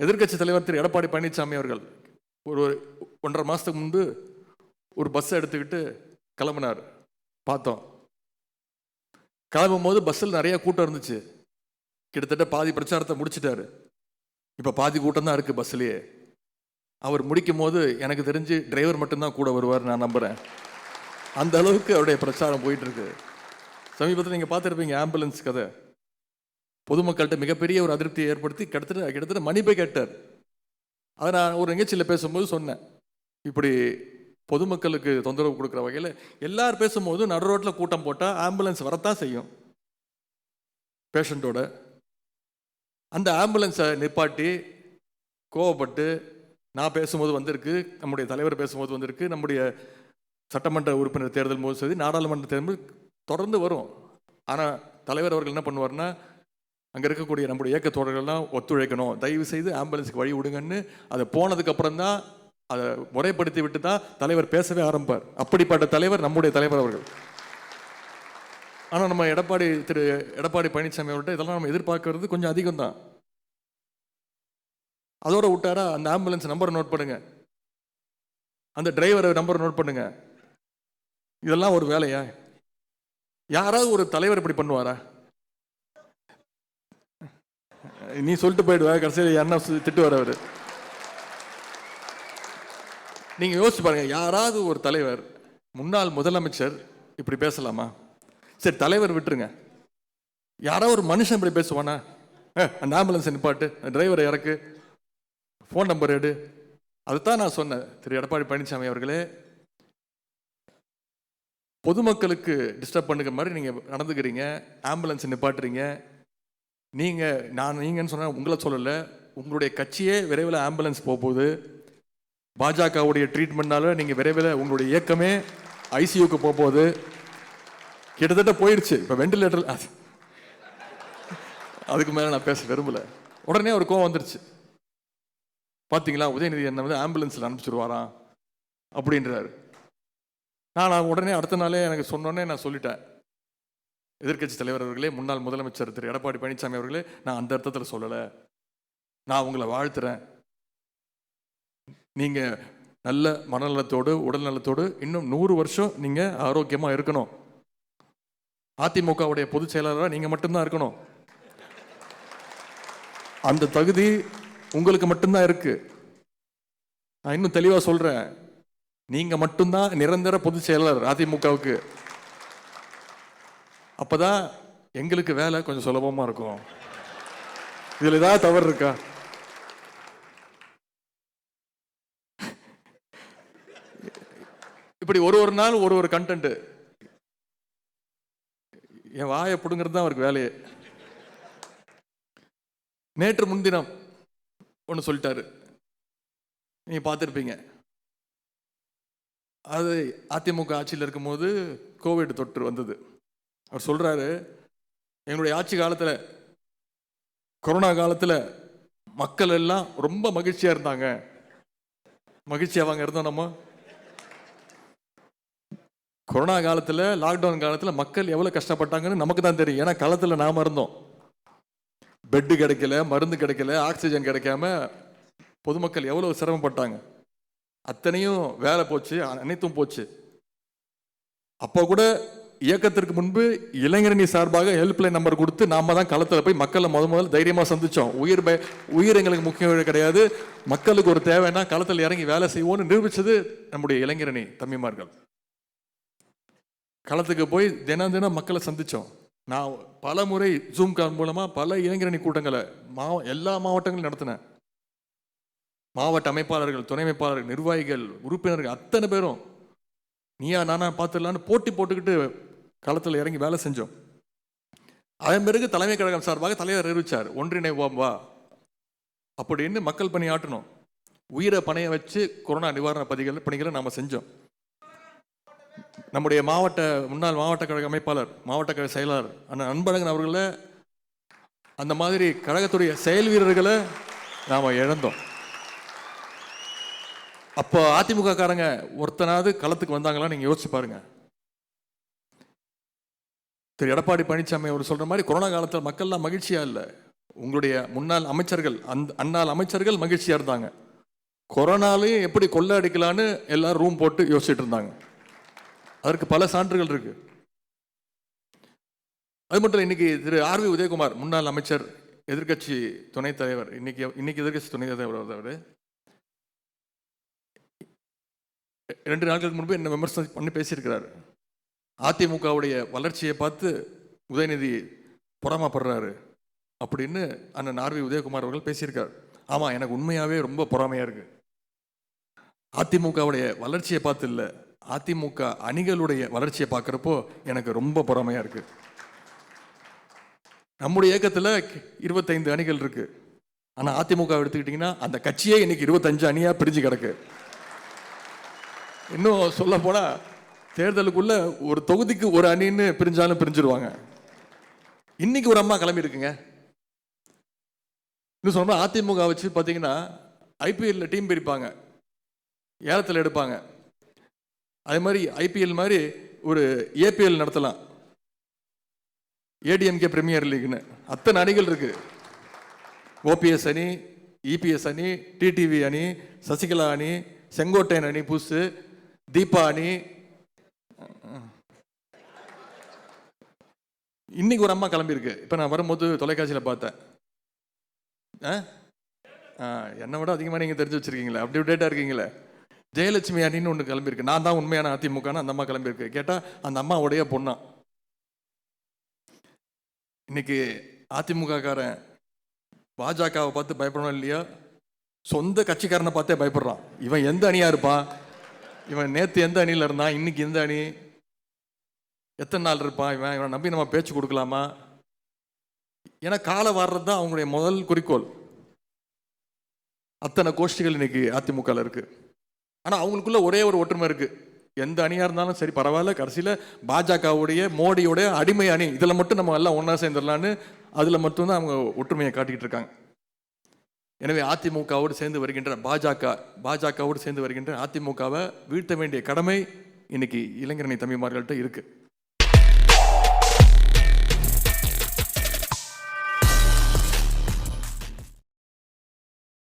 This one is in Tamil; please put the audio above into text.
எதிர்க்கட்சி தலைவர் திரு எடப்பாடி பழனிசாமி அவர்கள் ஒரு ஒன்றரை மாதத்துக்கு முன்பு ஒரு பஸ்ஸை எடுத்துக்கிட்டு கிளம்புனார். பார்த்தோம். கிளம்பும் போது பஸ்ஸில் நிறையா கூட்டம் இருந்துச்சு. கிட்டத்தட்ட பாதி பிரச்சாரத்தை முடிச்சிட்டாரு. இப்போ பாதி கூட்டம் தான் இருக்குது பஸ்ஸிலேயே அவர் முடிக்கும் போது எனக்கு தெரிஞ்சு டிரைவர் மட்டும்தான் கூட வருவார் நான் நம்புகிறேன் அந்த அளவுக்கு அவருடைய பிரச்சாரம் போயிட்டுருக்கு சமீபத்தில் நீங்கள் பார்த்துருப்பீங்க ஆம்புலன்ஸ் கதை. பொதுமக்கள்கிட்ட மிகப்பெரிய ஒரு அதிருப்தியை ஏற்படுத்தி கிட்டத்தட்ட கிட்டத்தட்ட மன்னிப்பை கேட்டார். அதை நான் ஒரு நிகழ்ச்சியில் பேசும்போது சொன்னேன். இப்படி பொதுமக்களுக்கு தொந்தரவு கொடுக்குற வகையில் எல்லாரும் பேசும்போது நடு ரோட்டில் கூட்டம் போட்டால் ஆம்புலன்ஸ் வரத்தான் செய்யும். பேஷண்ட்டோட அந்த ஆம்புலன்ஸை நிப்பாட்டி கோவப்பட்டு நான் பேசும்போது வந்திருக்கு நம்முடைய தலைவர் பேசும்போது வந்திருக்கு நம்முடைய சட்டமன்ற உறுப்பினர் தேர்தல் போது சரி நாடாளுமன்ற தேர்தல் தொடர்ந்து வரும். ஆனால் தலைவர் அவர்கள் என்ன பண்ணுவார்னா அங்கே இருக்கக்கூடிய நம்முடைய இயக்க தோழர்கள்லாம் ஒத்துழைக்கணும். தயவு செய்து ஆம்புலன்ஸுக்கு வழி விடுங்கன்னு அதை போனதுக்கப்புறம் தான் அதை முறைப்படுத்தி விட்டு தான் தலைவர் பேசவே ஆரம்பிப்பார். அப்படிப்பட்ட தலைவர் நம்முடைய தலைவர் அவர்கள். ஆனால் நம்ம எடப்பாடி திரு எடப்பாடி பழனிசாமி அவர்கிட்ட இதெல்லாம் நம்ம எதிர்பார்க்கறது கொஞ்சம் அதிகம் தான். அதோட விட்டாரா அந்த ஆம்புலன்ஸ் நம்பரை நோட் பண்ணுங்க. அந்த டிரைவரை நம்பரை நோட் பண்ணுங்க. இதெல்லாம் ஒரு வேலையா? யாராவது ஒரு தலைவர் இப்படி பண்ணுவாரா? நீ சொல்லிட்டு போயிடுவேன் கடைசியில் என்ன திட்டுவார் அவரு. நீங்கள் யோசிச்சு பாருங்கள் யாராவது ஒரு தலைவர் முன்னாள் முதலமைச்சர் இப்படி பேசலாமா? சரி தலைவர் விட்டுருங்க. யாரோ ஒரு மனுஷன் இப்படி பேசுவானா? அந்த ஆம்புலன்ஸ் நிப்பாட்டு டிரைவர் இறக்கு ஃபோன் நம்பர் எடு. அதுதான் நான் சொன்னேன் திரு எடப்பாடி பழனிசாமி அவர்களே. பொதுமக்களுக்கு டிஸ்டர்ப் பண்ணுற மாதிரி நீங்கள் நடந்துக்கிறீங்க ஆம்புலன்ஸ் நிப்பாட்டுறீங்க. நீங்கள் நான் நீங்கன்னு சொன்னால் உங்களை சொல்லலை. உங்களுடைய கட்சியே விரைவில் ஆம்புலன்ஸ் போக போகுது பாஜகவுடைய ட்ரீட்மெண்ட்னால நீங்கள் விரைவில் உங்களுடைய இயக்கமே ஐசியூக்கு போக போகுது கிட்டத்தட்ட போயிடுச்சு இப்போ வெண்டிலேட்டர் அதுக்கு மேலே நான் பேச விரும்பல. உடனே ஒரு கோவம் வந்துருச்சு. பார்த்தீங்களா உதயநிதி என்ன வந்து ஆம்புலன்ஸில் அனுப்பிச்சிருவாராம் அப்படின்றாரு. நான் நான் உடனே அடுத்த நாளே எனக்கு சொன்னோன்னே நான் சொல்லிட்டேன். எதிர்க்கட்சி தலைவர் அவர்களே முன்னாள் முதலமைச்சர் திரு. எடப்பாடி பழனிசாமி அவர்களே நான் அந்த அர்த்தத்தில் சொல்லலை. நான் உங்களை வாழ்த்துறேன். நீங்கள் நல்ல மனநலத்தோடு உடல் நலத்தோடு இன்னும் நூறு வருஷம் நீங்கள் ஆரோக்கியமாக இருக்கணும். அதிமுகவுடைய பொதுச் செயலாளராக நீங்கள் மட்டும்தான் இருக்கணும். அந்த தகுதி உங்களுக்கு மட்டும்தான் இருக்கு. நான் இன்னும் தெளிவாக சொல்கிறேன் நீங்கள் மட்டும்தான் நிரந்தர பொதுச் செயலாளர் அதிமுகவுக்கு. அப்போ தான் எங்களுக்கு வேலை கொஞ்சம் சுலபமாக இருக்கும். இதில் ஏதாவது தவறு இருக்கா? இப்படி ஒரு ஒரு நாள் ஒரு ஒரு கண்டென்ட் என் வாயை பிடுங்கிறது தான் அவருக்கு வேலையே. நேற்று முன்தினம் ஒன்று சொல்லிட்டாரு. நீங்கள் பார்த்துருப்பீங்க. அது அதிமுக ஆட்சியில் இருக்கும்போது கோவிட் தொற்று வந்தது. அவர் சொல்கிறாரு எங்களுடைய ஆட்சி காலத்தில் கொரோனா காலத்தில் மக்கள் எல்லாம் ரொம்ப மகிழ்ச்சியாக இருந்தாங்க. மகிழ்ச்சியாவாங்க இருந்தோம் நம்ம. கொரோனா காலத்தில் லாக்டவுன் காலத்தில் மக்கள் எவ்வளோ கஷ்டப்பட்டாங்கன்னு நமக்கு தான் தெரியும். ஏன்னா களத்தில் நாம் இருந்தோம். பெட்டு கிடைக்கல மருந்து கிடைக்கல ஆக்சிஜன் கிடைக்காம பொதுமக்கள் எவ்வளோ சிரமப்பட்டாங்க. அத்தனையும் வேலை போச்சு அனைத்தும் போச்சு. அப்போ கூட இயக்கத்திற்கு முன்பு இளைஞரணி சார்பாக ஹெல்ப்லைன் நம்பர் கொடுத்து நாம தான் களத்தில் போய் மக்களை முத முதல்ல தைரியமாக சந்தித்தோம் உயிர் பய உயிர் எங்களுக்கு முக்கியம் கிடையாது. மக்களுக்கு ஒரு தேவைன்னா களத்தில் இறங்கி வேலை செய்வோம்னு நிரூபித்தது நம்முடைய இளைஞரணி தம்பிமார்கள். களத்துக்கு போய் தினம் தினம் மக்களை சந்தித்தோம் நான் பல முறை ஜூம் கால் மூலமாக பல இளைஞரணி கூட்டங்களை மாவ எல்லா மாவட்டங்களும் நடத்தினேன். மாவட்ட அமைப்பாளர்கள் துணை அமைப்பாளர்கள் நிர்வாகிகள் உறுப்பினர்கள் அத்தனை பேரும் நீயா நானா பார்த்துடலான்னு போட்டி போட்டுக்கிட்டு களத்தில் இறங்கி வேலை செஞ்சோம். அதன் பிறகு தலைமை கழகம் சார்பாக தலைவர் அறிவிச்சார் ஒன்றிணைவோம் வா. அப்படின்னு மக்கள் பணி ஆட்டணும். உயிரை பணைய வச்சு கொரோனா நிவாரண பதிகள் பணிகளை நாம் செஞ்சோம். நம்முடைய மாவட்ட முன்னாள் மாவட்ட கழக அமைப்பாளர் மாவட்ட கழக செயலாளர் அண்ணன் அன்பழகன் அவர்களை அந்த மாதிரி கழகத்துடைய செயல் வீரர்களை நாம் இழந்தோம். அப்போ அதிமுக காரங்க ஒருத்தனாவது களத்துக்கு வந்தாங்களான்னு நீங்கள் யோசிச்சு பாருங்கள் திரு எடப்பாடி பழனிசாமி அவர் சொல்கிற மாதிரி கொரோனா காலத்தில் மக்கள்லாம் மகிழ்ச்சியா இல்லை. உங்களுடைய முன்னாள் அமைச்சர்கள் அந்த அந்நாள் அமைச்சர்கள் மகிழ்ச்சியாக இருந்தாங்க. கொரோனாலையும் எப்படி கொள்ளை அடிக்கலான்னு எல்லாரும் ரூம் போட்டு யோசிச்சுட்டு இருந்தாங்க. அதற்கு பல சான்றுகள் இருக்கு. அது மட்டும் இல்லை இன்னைக்கு திரு ஆர் வி உதயகுமார் முன்னாள் அமைச்சர் எதிர்க்கட்சி துணைத் தலைவர் இன்னைக்கு இன்னைக்கு எதிர்க்கட்சி துணைத் தலைவர் அவர் ரெண்டு நாட்களுக்கு முன்பு என்ன விமர்சனம் பண்ணி பேசியிருக்கிறார். அதிமுகவுடைய வளர்ச்சியை பார்த்து உதயநிதி பொறாமப்படுறாரு அப்படின்னு அண்ணன் ஆர்வி உதயகுமார் அவர்கள் பேசியிருக்கார். ஆமாம் எனக்கு உண்மையாகவே ரொம்ப பொறாமையாக இருக்குது அதிமுகவுடைய வளர்ச்சியை பார்த்து இல்லை அதிமுக அணிகளுடைய வளர்ச்சியை பார்க்குறப்போ எனக்கு ரொம்ப பொறாமையாக இருக்குது நம்முடைய இயக்கத்தில் இருபத்தைந்து அணிகள் இருக்குது ஆனால் அதிமுக எடுத்துக்கிட்டிங்கன்னா அந்த கட்சியே இன்னைக்கு இருபத்தஞ்சு அணியாக பிரிஞ்சு கிடக்கு. இன்னும் சொல்ல போனால் தேர்தலுக்குள்ள ஒரு தொகுதிக்கு ஒரு அணின்னு பிரிஞ்சாலும் பிரிஞ்சிருவாங்க. இன்னைக்கு ஒரு அம்மா கிளம்பி இருக்குங்க இன்னும் சொன்னா அதிமுக வச்சு பார்த்தீங்கன்னா ஐபிஎல்ல டீம் பிரிப்பாங்க ஏலத்தில் எடுப்பாங்க. அதே மாதிரி ஐபிஎல் மாதிரி ஒரு ஏபிஎல் நடத்தலாம். ஏடிஎம்கே பிரீமியர் லீக்னு அத்தனை அணிகள் இருக்கு. ஓபிஎஸ் அணி இபிஎஸ் அணி டிடிவி அணி சசிகலா அணி செங்கோட்டையன் அணி புதுசு தீபா அணி இன்னைக்கு ஒரு அம்மா கிளம்பியிருக்கு. இப்போ நான் வரும்போது தொலைக்காட்சியில் பார்த்தேன். ஆ? ஆ, என்னை விட அதிகமாக நீங்கள் தெரிஞ்சு வச்சுருக்கீங்களே. அப்படி டேட்டாக இருக்கீங்களே. ஜெயலட்சுமி அணின்னு ஒன்று கிளம்பியிருக்கு. நான் தான் உண்மையான அதிமுகன்னு அந்த அம்மா கிளம்பியிருக்கு. கேட்டால் அந்த அம்மாவுடைய பொண்ணா. இன்னைக்கு அதிமுகக்காரன் பாஜகவை பார்த்து பயப்படணும் இல்லையா? சொந்த கட்சிக்காரனை பார்த்தே பயப்படுறான். இவன் எந்த அணியாக இருப்பான்? இவன் நேற்று எந்த அணியில் இருந்தான்? இன்னைக்கு எந்த அணி? எத்தனை நாள் இருப்பான்? இவன் இவனை நம்பி நம்ம பேச்சு கொடுக்கலாமா? ஏன்னா காலை வாடுறது தான் அவங்களுடைய முதல் குறிக்கோள். அத்தனை கோஷ்டிகள் இன்னைக்கு அதிமுகவில் இருக்குது ஆனால் அவங்களுக்குள்ள ஒரே ஒரு ஒற்றுமை இருக்குது எந்த அணியாக இருந்தாலும் சரி பரவாயில்ல கடைசியில் பாஜகவுடைய மோடியோடைய அடிமை அணி. இதில் மட்டும் நம்ம எல்லாம் ஒன்றா சேர்ந்துடலான்னு அதில் மட்டும்தான் அவங்க ஒற்றுமையை காட்டிக்கிட்டு இருக்காங்க. எனவே அதிமுகவோடு சேர்ந்து வருகின்ற பாஜக பாஜகவோடு சேர்ந்து வருகின்ற அதிமுகவை வீழ்த்த வேண்டிய கடமை இன்னைக்கு இளைஞரணி தம்பிமார்கள்ட்ட இருக்குது